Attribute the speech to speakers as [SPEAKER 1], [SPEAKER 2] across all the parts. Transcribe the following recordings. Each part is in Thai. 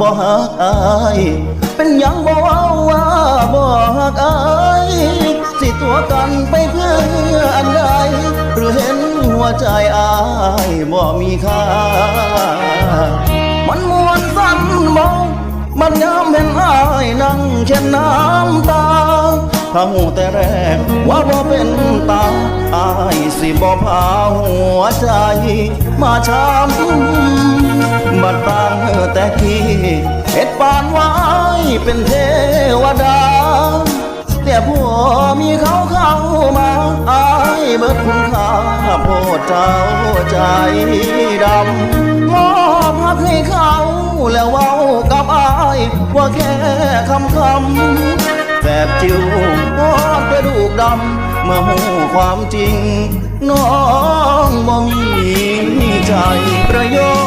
[SPEAKER 1] บ่ฮักอายเป็นหยังบ่เว้าว่าบ่ฮักอายสิตัวกันไปเพื่ออันใดหรือเห็นหัวใจอายบ่มีค่า มันมวนสั้นมองมันยามเห็นอายนั่งเช็ดน้ำตาถ้าหูแต่แรกว่าบ่เป็นตาอายสิบ่พาหัวใจมาช้ำ บัดตางแต่กี้เฮ็ดปานไว้เป็นเทวดา แต่ผัวมีเขาเข้ามาอายเบิดคุณค่าโพดเจ้าใจดำมอบหักให้เขาแล้วเว้ากับอายว่าแค่คำคำแสบจิวพอดกระดูกดำมื่อหูความจริง น้องบ่มีใจประโยชน์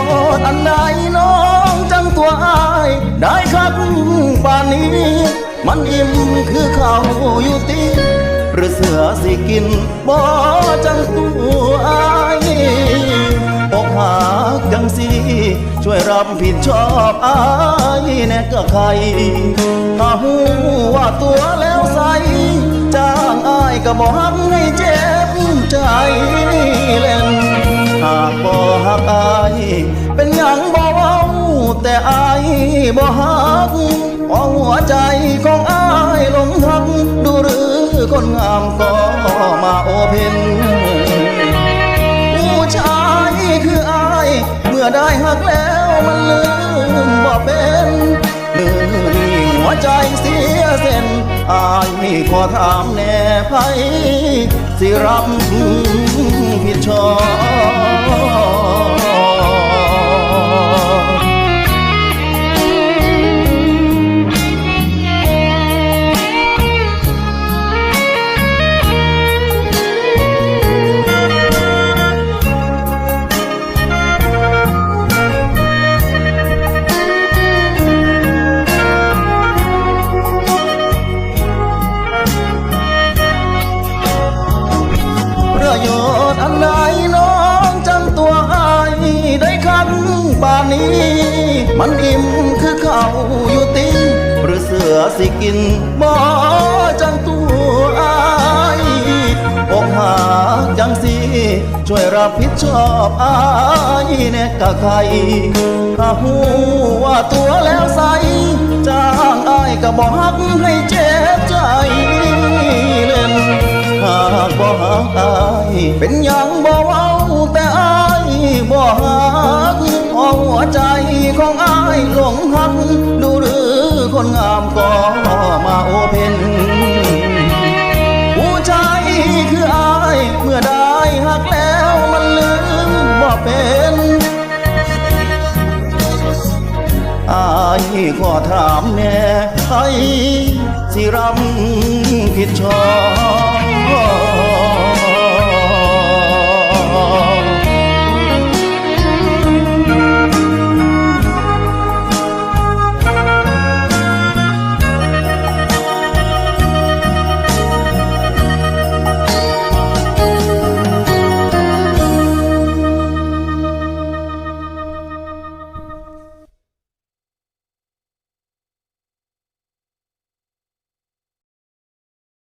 [SPEAKER 1] ได้ครับป่านนี้ มันอิ่มคือเขาอยู่ตีหรือเสือสิกินบ่จังตัวอายอกหักจังสิช่วยรับผิดชอบอายแน่ก็ใคร ถ้าหูว่าตัวแล้วใสจ้างอายก็บอกหักให้เจ็บใจเล่นหากบ่หักอายเป็นหยังบ่ แต่อายบ่หักเพราะหัวใจของอายหลงหัก ดูหรือคนงามก็มาโอเพนผู้ชายคืออาย เมื่อได้หักแล้วมันลืมบ่เป็นมือนี่หัวใจเสียเส้นอายขอถามแน่ไพสิรับผิดชอบ นี้ มันอิ่มคือเขาอยู่ตีหรือเสือสิกินบ่จังตัวอายอกหาจังสิช่วยรับผิดชอบอายแน่กะใครถ้าหูว่าตัวแล้วใสจ้างอายก็บอกฮักให้เจ็บใจเล่นหากบ่หักอายเป็นหยังบ่เว้าแต่อายบ่หัก เพราหัวใจของอายหลงหัก ดูหรือคนงามก็มาโอเพนผู้ชายคืออายเมื่อได้หักแล้วมันลืมบ่เป็นอายขอถามแน่ใครสิรับผิดชอบ